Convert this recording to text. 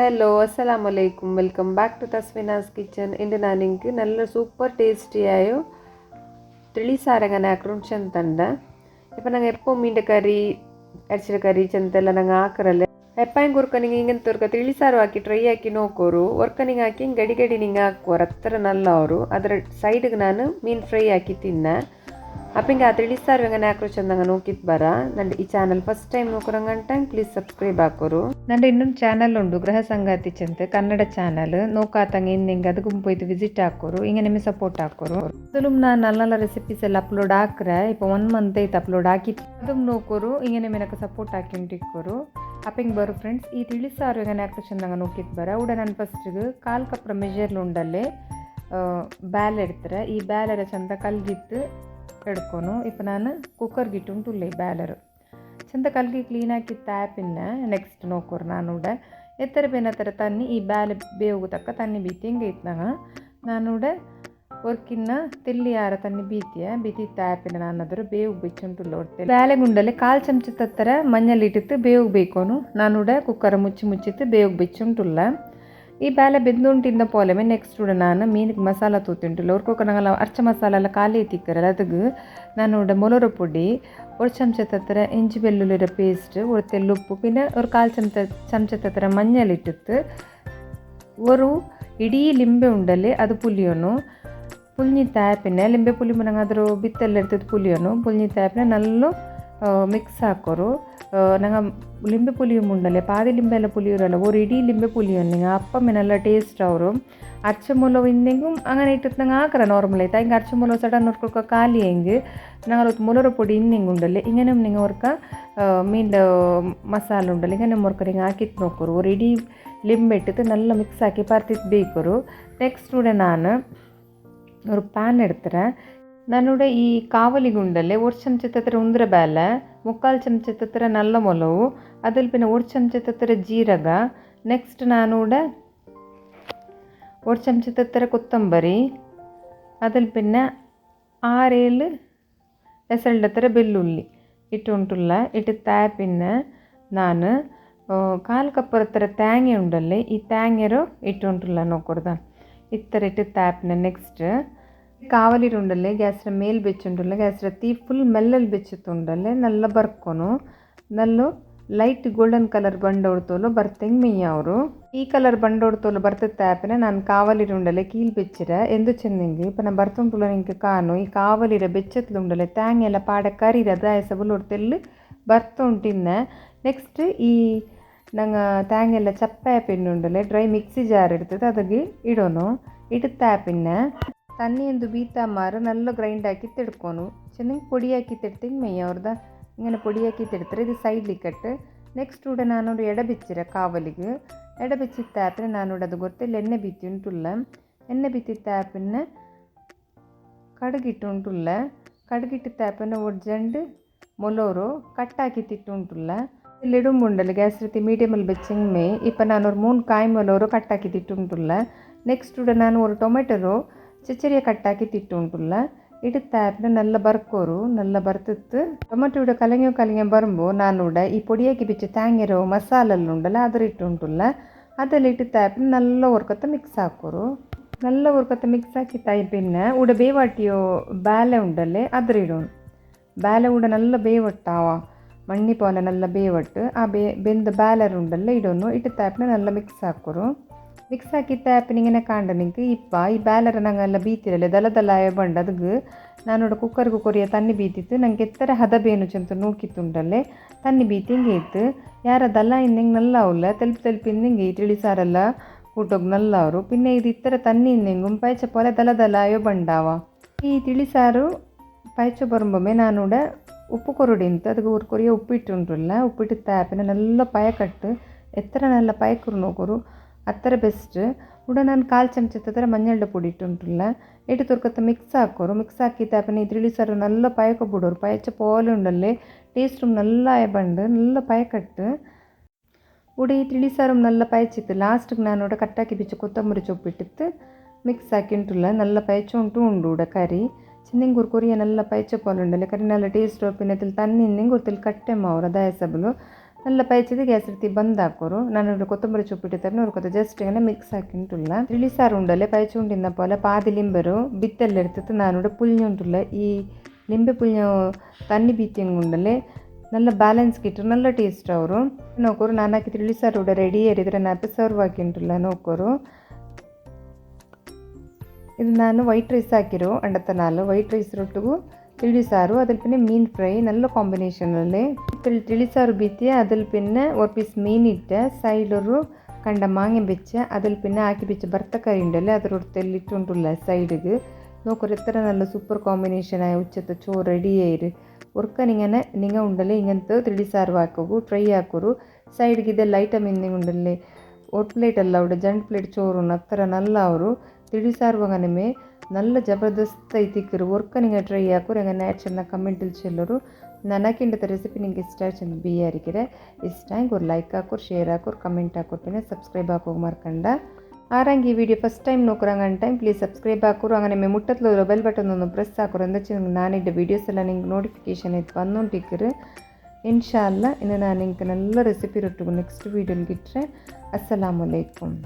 Hello അസ്സാം വലൈക്കും welcome back to Thasmina's kitchen ഇന്ന് ഞാൻ ಸೂಪರ್ നല്ല സൂപ്പർ ടേസ്റ്റിയായ ತಿಳಿಸಾರಾಗ ಹಾಕ್ರು ಚಂದ ತಂಡ ಇಪ್ಪ ನಂಗೆ ಎಪ್ಪೋ ಮೀಂಡ ಕರಿ ಅರಿಶಿನ ಕರಿ ಚಂತೆಲ್ಲ ನಂಗೆ ಹಾಕರಲ್ಲ ಹೆಪ್ಪಾಯಿಂಗ್ ಕೊರ್ಕ ನಿಂಗೆ ಹಿಂಗೆ ತೋರ್ಕ ತಿಳಿಸಾರು ಹಾಕಿ ಟ್ರೈ ಹಾಕಿ ನೋಕೋರು ಒರ್ಕ ಹಾಕಿ ಗಡಿ ಗಡಿ ನಿಂಗೆ ಹಾಕೋರು ಹತ್ತಿರ ನಲ್ಲ ಅವರು ಅದರ ಸೈಡ್ಗೆ ನಾನು ಮೀನು ಫ್ರೈ ಹಾಕಿ ತಿನ್ನ ಅಪ್ಪಿಂಗೆ ಆ ಸಾರ್ ಹೆಂಗೆ ಹಾಕ್ರು ಚಂದಂಗ ನೋಕಿತ್ ಬರ. ನಂದು ಈ ಚಾನಲ್ ಫಸ್ಟ್ ಟೈಮ್ ನೋಕರಂಗಂಟ ಪ್ಲೀಸ್ ಸಬ್ಸ್ಕ್ರೈಬ್ ಹಾಕೋರು. ನಂದು ಇನ್ನೊಂದು ಚಾನಲ್ ಉಂಡು ಗೃಹ ಸಂಗಾತಿ ಚಂತೆ, ಕನ್ನಡ ಚಾನಲ್. ನೋಕಾತಂಗ ಇನ್ನಿಂಗೆ ಅದು ಗುಂಪು ಇದು ವಿಸಿಟ್ ಹಾಕೋರು, ಹಿಂಗೆ ನಿಮಗೆ ಸಪೋರ್ಟ್ ಹಾಕೋರು. ಮೊದಲು ನಾನು ನಲ್ಲ ರೆಸಿಪೀಸ್ ಎಲ್ಲ ಅಪ್ಲೋಡ್ ಹಾಕ್ರೆ, ಇಪ್ಪ ಒನ್ ಮಂತ್ ಐತೆ ಅಪ್ಲೋಡ್ ಹಾಕಿ. ಅದು ನೋಕೋರು ಹಿಂಗೆ ನಿಮಗೆ ಸಪೋರ್ಟ್ ಹಾಕಿ ಅಪ್ಪ ಅಪ್ಪಿಂಗ್ ಬರು ಫ್ರೆಂಡ್ಸ್ ಈ ತಿಳಿಸಾರು ಹಿಂಗೆ ಹಾಕ್ರು ಚಂದಂಗ ನೋಕಿತ್ ಬರ. ಉಡ ನಾನು ಫಸ್ಟಿಗೆ ಕಾಲು ಕಪ್ರ ಮೆಜರ್ಲು ಉಂಡಲ್ಲಿ ಬ್ಯಾಲ್ ಎಡ್ತಾರೆ. ಈ ಬ್ಯಾಲರ ಚಂದ ಕಲ್ಗಿತ್ತು ಎಡ್ಕೊನು ಇಪ್ಪ ನಾನು ಕುಕ್ಕರ್ಗೆ ಇಟ್ಟುಂಟುಲ್ಲ ಬ್ಯಾಲರು ಚಂದ ಕಲ್ಗಿ ಕ್ಲೀನ್ ಹಾಕಿ ತಾಪಿನ ನೆಕ್ಸ್ಟ್ ನೋಕೋರು ನಾನು ಉಡ ಎತ್ತರ ಬೇನ ಥರ ತನ್ನಿ ಈ ಬ್ಯಾಲೆ ಬೇವು ತಕ್ಕ ತನ್ನಿ ಬೀತಿ ಹಿಂಗೆ ಇತ್ತಂಗ ನಾನು ಉಡ ಒರ್ಕಿನ್ನ ತಿಲ್ಲಿ ಯಾರ ತನ್ನಿ ಬೀತಿಯ ಬೀತಿ ನಾನು ಅದರ ಬೇವು ಬಿಚ್ಚುಂಟುಲ್ಲ ಹೊಟ್ಟೆ ಬ್ಯಾಲೆ ಗುಂಡಲ್ಲಿ ಕಾಲು ಚಮಚ ತತ್ತರ ಮഞ്ഞಲ್ಲಿ ಇಟ್ಟಿತ್ತು ಬೇವು ಬೇಕೋನು ನಾನು ಉಡ ಕುಕ್ಕರ್ ಮುಚ್ಚಿ ಮುಚ್ಚಿತ್ತು ಬೇವು ಬಿಚ್ಚುಂಟುಲ್ಲ ಈ ಬ್ಯಾಲೆ ಬಿದ್ದುಂಟಿಂದ ಪೋಲೆ ಮೇ ನೆಕ್ಸ್ಟ್ ಕೂಡ ನಾನು ಮೀನಿಗೆ ಮಸಾಲ ತೂತಿಂಟು ಅವ್ರ ಅರ್ಚ ಮಸಾಲ ಎಲ್ಲ ಖಾಲಿ ಇತ್ತಿಕ್ಕಾರಲ್ಲ ಅದಕ್ಕೆ ನಾನು ಉಡ ಮೊಲರ ಪುಡಿ ಒಡ ಚಮಚ ತತ್ರ ಇಂಜಿ ಬೆಳ್ಳುಳ್ಳಿರ ಪೇಸ್ಟ್ ಒಡ ತೆಲ್ಲು ಉಪ್ಪು, ಪಿನ್ನೆ ಅವ್ರ ಕಾಲು ಚಮಚ ಚಮಚ ತತ್ರ ಮಂಜಲ್ಲಿ ಒರು ಇಡೀ ಲಿಂಬೆ ಉಂಡಲೆ ಅದು ಪುಲಿಯೋನು, ಪುಲ್ನಿ ತಾಯ ಲಿಂಬೆ ಪುಲಿ ಮನಂಗೆ ಅದ್ರ ಬಿತ್ತಲ್ಲಿ ಇರ್ತಿತ್ತು ಪುಲಿಯೋನು, ಪುಲ್ನಿ ತಾಯಪ್ಪಿನ ನಲ್ಲು ಮಿಕ್ಸ್ ಹಾಕೋರು. ನಂಗೆ ಲಿಂಬೆ ಪುಲಿಯು ಮುಂಡಲೆ ಪಾದಿ ಲಿಂಬೆ ಎಲ್ಲ ಪುಲಿಯೋರಲ್ಲ ഒരു ഇടി ലിംബെ പുലിയാണ് നിങ്ങൾ അപ്പം നല്ല ടേസ്റ്റ് ആവും അരച്ചമുളക് ഇന്നെങ്കും അങ്ങനെ ഇട്ടിട്ട് നിങ്ങൾ ആക്കറ നോർമലായിട്ട് അതിൻ്റെ അരച്ചമുളക് സഡൻ നോർക്കൊക്കെ കാലിയെങ്കിൽ ഞങ്ങൾ മുളറ പൊടി ಇನ್ನಿಂಗ್ ಉಂಡಲ್ಲಿ ഇങ്ങനെ നിങ്ങൾ ഓർക്ക മീൻ്റെ ಮಸಾಲ ಉಂಡಲ್ಲಿ ഇങ്ങനെ ഓർക്ക നിങ്ങൾ ಹಾಕಿತ್ತು ನೋಕೋರು ഒരു ಇಡೀ ಲಿಂಬೆ ಇಟ್ಟಿತ್ತು നല്ല ಮಿಕ್ಸ್ ಹಾಕಿ ಪರ್ತಿತ್ತು ಬೇಕೋರು ನೆಕ್ಸ್ಟ್ ಕೂಡ ನಾನು ஒரு ಪ್ಯಾನ್ ಎಡ್ತಾರೆ ನನ್ನೋಡ ಈ ಕಾವಲಿಗುಂಡಲೆ ഒരു ಚಮಚದತ್ರ ಉಂದ್ರ ಬೇಲ ಮುಕ್ಕಾಲು ಚಮಚದತ್ರ ನಲ್ಲ ಮೊಲವು അതിൽ പിന്നെ ഒരു ಚಮಚದತ್ರ ജീരക നെക്സ്റ്റ് നാനൂടെ ഒരു ചമച്ചത്തത്ര കൊത്തമ്പരി അതിൽ പിന്നെ ആറേഴ് എസളുടെ ബെല്ലുള്ളി ഇട്ടുകൊണ്ടുള്ള ഇട്ടുത്തായ പിന്നെ ഞാൻ കാൽക്കപ്പുറത്തര തേങ്ങ ഉണ്ടല്ലേ ഈ തേങ്ങരോ ഇട്ടുകൊണ്ടുള്ള നോക്കൂടുതാണ് ഇത്ര ഇട്ടുത്തായ പിന്നെ നെക്സ്റ്റ് ಇಟ್ಟು ಉಂಟುಲ್ಲ ನೋಕೊಡ್ದ ಇತ್ತರ ಇಟ್ಟು ತಾಪಿನ next కావలిరుండలే gas male బెచ్చుండలే gas తీీ full మెల్లలు బెచ్చుతుండలే నల్ల ಬರ್ಕೊನು ನಲ್ಲು ಲೈಟ್ ಗೋಲ್ಡನ್ ಕಲರ್ ಬಂಡೋಡ್ತೋಲು ಬರ್ತಂಗೆ ಮೆಯ್ಯ ಅವರು ಈ ಕಲರ್ ಬಂಡೋಡ್ತೋಲು ಬರ್ತತ್ತೆ ಆಪಿನ ನಾನು ಕಾವಲಿರುಂಡಲೆ ಕೀಲ್ ಬೆಚ್ಚಿರ ಎಂದು ಚೆಂದಿಂಗೆ ಇಪ್ಪ ನಾನು ಬರ್ತುಂಟುಲ ನಿಂಗೆ ಕಾನು ಈ ಕಾವಲಿರ ಬೆಚ್ಚತ್ಲುಂಡಲೆ ತ್ಯಾಂಗ್ ಎಲ್ಲ ಪಾಡ ಕರಿರ ದಾಯಸ ಬುಲ್ಲೊಡ್ತೆಲ್ಲು ಬರ್ತುಂಟಿನ್ನ ನೆಕ್ಸ್ಟ್ ಈ ನಂಗೆ ತ್ಯಾಂಗ್ ಎಲ್ಲ ಚಪ್ಪ ಆಪಿನ್ನುಂಡಲೆ ಡ್ರೈ ಮಿಕ್ಸಿ ಜಾರ್ ಇರ್ತದೆ ಅದಕ್ಕೆ ಇಡೋನು ಇಡುತ್ತ ಆಪಿನ್ನ ತಣ್ಣಿಯೊಂದು ಬೀತಾ ಮಾರು ನಲ್ಲ ಗ್ರೈಂಡಾಕಿ ತಿಡ್ಕೊನು ಚೆನ್ನಾಗಿ ಪೊಡಿಯಾಕಿ ತಿಡ್ತೀನಿ ಮೆಯ್ಯ ಅವ್ರದ ഇങ്ങനെ പൊടിയാക്കി എടുത്തിട്ട് ഇത് സൈഡിലേക്കിട്ട് നെക്സ്റ്റ് ഇവിടെ നാനൊരു ഇട ബിച്ചിര കാവലിക്ക് ഇട ബിച്ചിത്താപ്പിന് നാനോട് അത് കൊടുത്തില്ല എണ്ണ ബിത്തിട്ടുള്ള എണ്ണ ബിത്തിത്താപ്പിന് കടുകിട്ടുണ്ടുള്ള കടുകിട്ടിത്താപ്പിന് ഒടിജണ്ട് മൊലോറോ കട്ടാക്കി തിട്ടുണ്ടുള്ള ലിടുമ്പുണ്ടല്ലോ ഗ്യാസ്രത്തി മീഡിയമിൽ വെച്ചിങ്ങമേ ഇപ്പം നാനൊരു മൂന്ന് കായ് മൊലോറോ കട്ടാക്കി തിട്ടുണ്ടുള്ള നെക്സ്റ്റ് ഇവിടെ നാനൊരു ടൊമാറ്റോ ಚಚ್ಚರಿಯ ಕಟ್ಟಾಕಿ ತಿಟ್ಟು ಉಂಟುಲ್ಲ ಇಟ್ಟು ತಾಪಿನ ನಲ್ಲ ಬರ್ಕೋರು ನಲ್ಲ ಬರ್ತಿತ್ತು ಟೊಮೆಟೊ ಇಡ ಕಲಂಗಿಯೋ ಕಲಂಗಿಯ ಬರ್ಬೋ ನಾನು ಉಡ ಈ ಪೊಡಿಯಾಕಿ ಬಿಚ್ಚು ತಾಂಗಿರೋ ಮಸಾಲೆಲ್ಲ ಉಂಡಲ್ಲ ಅದರ ಇಟ್ಟು ಉಂಟುಲ್ಲ ಅದೆಲ್ಲ ಇಟ್ಟು ತಾಪಿನ ನಲ್ಲ ಒರ್ಕೊತ್ತ ಮಿಕ್ಸ್ ಹಾಕೋರು ನಲ್ಲ ಒರ್ಕೊತ್ತ ಮಿಕ್ಸ್ ಹಾಕಿ ತಾಯಿಪಿನ್ನ ಉಡ ಬೇವಾಟಿಯೋ ಬಾಲೆ ಉಂಡಲ್ಲೇ ಅದರ ಇಡೋನು ബാല കൂടെ നല്ല ബേവട്ടാവാ മണ്ണി പോലെ നല്ല ബേവട്ട് ആ ബേ ബെന്ത് ബാലറുണ്ടല്ലോ ഇടൊന്നു ഇട്ട് താപ്പിനെ നല്ല മിക്സ് ആക്കുറു ಮಿಕ್ಸ್ ಹಾಕಿತ್ತ ಆ್ಯಪಿನಿಂಗಿನ ಕಾಂಡ ನಿಂಗೆ ಇಪ್ಪ ಈ ಬ್ಯಾಲರ ನಂಗೆ ಎಲ್ಲ ಬೀತಿರಲ್ಲ ದಲ ದಲ ಬಂಡ ಅದಕ್ಕೆ ನಾನು ಕುಕ್ಕರ್ ಕುಕ್ಕರಿಯ ತನ್ನಿ ಬೀತಿತ್ತು ನಂಗೆ ಎತ್ತರ ಹದ ಬೇನು ಚಂತ ನೂಕಿತ್ತುಂಡಲ್ಲೇ ತನ್ನಿ ಬೀತಿ ಹಿಂಗೆ ಇತ್ತು ಯಾರ ದಲ ಇನ್ನಂಗೆ ನಲ್ಲ ಅವಲ್ಲ ತಲುಪಿ ತಲುಪಿ ಹಿಂಗೆ ತಿಳಿಸಾರಲ್ಲ ಕೂಟೋಗ್ ನಲ್ಲ ಅವರು ಪಿನ್ನೆ ಇದು ಇತ್ತರ ತನ್ನಿ ಇನ್ನೆಂಗು ಪೈಚ ಪೊಲೆ ದಲ ದಲಾಯೋ ಬಂಡಾವ ಈ ತಿಳಿಸಾರು ಪೈಚ ಬರುಂಬೊಮ್ಮೆ ನಾನೂಡ உப்பு கொருடி இருந்துட்டு அதுக்கு ஒரு கொரிய உப்பிட்டுன்றல உப்பிட்டு தேப்பின நல்ல பயக்கட்டு எத்தனை நல்ல பயக்குறு நோக்குறோம் ಅತ್ತರ ಬೆಸ್ಟ್ ಉಡ ನಾನು ಕಾಲು ಚಮಚ ಥರ ಮಂಜಳ್ಳ ಪುಡಿ ಇಟ್ಟುಂಟಲ್ಲ ಎಟ್ಟು ತುರ್ಕತ್ತ ಮಿಕ್ಸ್ ಹಾಕೋರು ಮಿಕ್ಸ್ ಹಾಕಿದ್ದಾಪನೆ ಇದ್ರಲ್ಲಿ ಸರ್ ನಲ್ಲ ಪಾಯಕ ಬಿಡೋರು ಪಾಯಚ ಪೋಲೆ ಉಂಡಲ್ಲೇ ಟೇಸ್ಟ್ ನಲ್ಲ ಬಂಡು ನಲ್ಲ ಪಾಯಕಟ್ಟು ഉടെ ഈ തിളിസാറും നല്ല പയച്ചിട്ട് ലാസ്റ്റ് ഞാനിവിടെ കട്ടാക്കി വെച്ച് കൊത്തമ്പരി ചൊപ്പിട്ടിട്ട് മിക്സ് ആക്കിയിട്ടുള്ള നല്ല പയച്ചോണ്ടും ഉണ്ട് ഇവിടെ കറി. ചിന്നെങ്കൂർ കൊറിയ നല്ല പയച്ച പോലെ ഉണ്ടല്ലേ? കറി നല്ല ടേസ്റ്റ് പിന്നെ ഇതിൽ തന്നെ ഇന്നെങ്കൂർ ഇതിൽ കട്ടമാവും അതായ സബലോ ನಲ್ಲ ಪಾಯಚಿದ ಗ್ಯಾಸ್ ರೀತಿ ಬಂದಾಕೋರು ನಾನು ಅವರು ಕೊತ್ತಂಬರಿ ಚುಪ್ಪಿಟ್ಟಿತ್ತಾರೆ ಅವ್ರ ಕೊತ್ತ ಜಸ್ಟ್ ಇಂಗನ ಮಿಕ್ಸ್ ಹಾಕಿಂಟುಲ್ಲ ತಿಳಿಸಾರು ಉಂಡಲ್ಲ ಪಾಯಚಿ ಉಂಡಿಂದ ಪೋಲ ಪಾದಿ ಲಿಂಬರು ಬಿತ್ತಲ್ಲಿರ್ತಿತ್ತು ನಾನು ಪುಲ್ಯ ಉಂಟುಲ್ಲ ಈ ಲಿಂಬೆ ಪುಲ್ಯ ತನ್ನಿ ಬೀತಿ ಉಂಡಲ್ಲೇ ನಲ್ಲ ಬ್ಯಾಲೆನ್ಸ್ ಗಿಟ್ಟರು ನಲ್ಲ ಟೇಸ್ಟ್ ಅವರು ನೋಕೋರು ನಾನು ಹಾಕಿ ತಿಳಿಸಾರು ಉಡ ರೆಡಿ ಏರಿದ್ರೆ ನಾನು ಸರ್ವ್ ಹಾಕಿಂಟುಲ್ಲ ನೋಕೋರು ಇದು ನಾನು ವೈಟ್ ರೈಸ್ ಹಾಕಿರು ಅಂಡತ್ತ ನಾಲ್ ವೈಟ್ ರೈಸ್ ರೊಟ್ಟಿಗೂ ತಿಳಿ ಸಾರು അതിൽ പിന്നെ മീൻ ഫ്രൈ നല്ല കോമ്പിനേഷനല്ലേ തിളി സാറ് ബീത്തി അതിൽ പിന്നെ ഒരു പീസ് മീൻ ഇട്ട് സൈഡൊരു കണ്ട മാങ്ങ വെച്ച് അതിൽ പിന്നെ ആക്കി വെച്ച് ഭർത്തക്കറി ഉണ്ടല്ലേ അതൊരു തെല്ലിട്ടുണ്ടല്ല സൈഡിക്ക് നോക്കൊരു എത്ര നല്ല സൂപ്പർ കോമ്പിനേഷനായ ഉച്ചത്തെ ചോറ് റെഡി ആയിര് ഉറക്കനിങ്ങനെ നിങ്ങ ഉണ്ടല്ലേ ഇങ്ങനത്തെ തിളി സാറ് ಹಾಕೋಗು ಟ್ರೈ ಹಾಕೋರು ಸೈಡ್ಗೆ ಇದೆಲ್ಲ ಐಟಮ್ ಇನ್ನಿಂಗ್ ಉಂಡಲ್ಲೇ ஒரு ಪ್ಲೇಟ್ ಅಲ್ಲ ಅವಡೆ ಜಂಟ್ ಪ್ಲೇಟ್ ಚೋರು ಹತ್ತಿರ ನಲ್ಲ ಅವರು ತಿಳಿ ಸಾರುವಾಗನೇ നല്ല ജബർദസ്തായിത്തിക്കൊരു വർക്ക് നിങ്ങൾ ട്രൈ ആക്കൂ. ಕಮೆಂಟ್ നേച്ചറിന കമൻറ്റിൽ ചെല്ലൊരു ನನಗಿಂಡದ ರೆಸಿಪಿ ನಿಮಗೆ ಇಷ್ಟ ಚಂದ ಬಿ ಯಾರಿಗಿರೆ ಇಷ್ಟ ಹಿಂಗೆ ಅವ್ರು ಲೈಕ್ ಹಾಕೋರು ಶೇರ್ ಹಾಕೋರು ಕಮೆಂಟ್ ಹಾಕೋರು ಪಿನ್ನೆ ಸಬ್ಸ್ಕ್ರೈಬ್ ಹಾಕೋಗಿ ಮಾರ್ಕಂಡ ಆರಂಗೆ ಈ ವಿಡಿಯೋ ಫಸ್ಟ್ ಟೈಮ್ ನೋಕ್ರಂಗೆ ಅನ್ ಟೈಮ್ ಪ್ಲೀಸ್ ಸಬ್ಸ್ಕ್ರೈಬ್ ಹಾಕೋರು ಹಂಗನೆ ಮುಟ್ಟತ್ಲೋ ಬೆಲ್ ಬಟನ್ ಒಂದು ಪ್ರೆಸ್ ಹಾಕೋರು ಅಂದ್ರೆ ನಾನಿಡ್ಡ ವೀಡಿಯೋಸ್ ಎಲ್ಲ ನಿಂಗೆ ನೋಟಿಫಿಕೇಷನ್ ಇತ್ತು ಬಂದೊಂಟಿಕ್ಕಿರು ಇನ್ಶಾ ಅಲ್ಲಾ ಇನ್ನು ನಾನು ಹಿಂಗೆ ನಲ್ಲ ರೆಸಿಪಿ ರೊಟ್ಟಿಗೂ ನೆಕ್ಸ್ಟ್ ವೀಡಿಯೋಲಿಗಿಟ್ರೆ ಅಸ್ಸಲಾಮಲೈಕುಮ್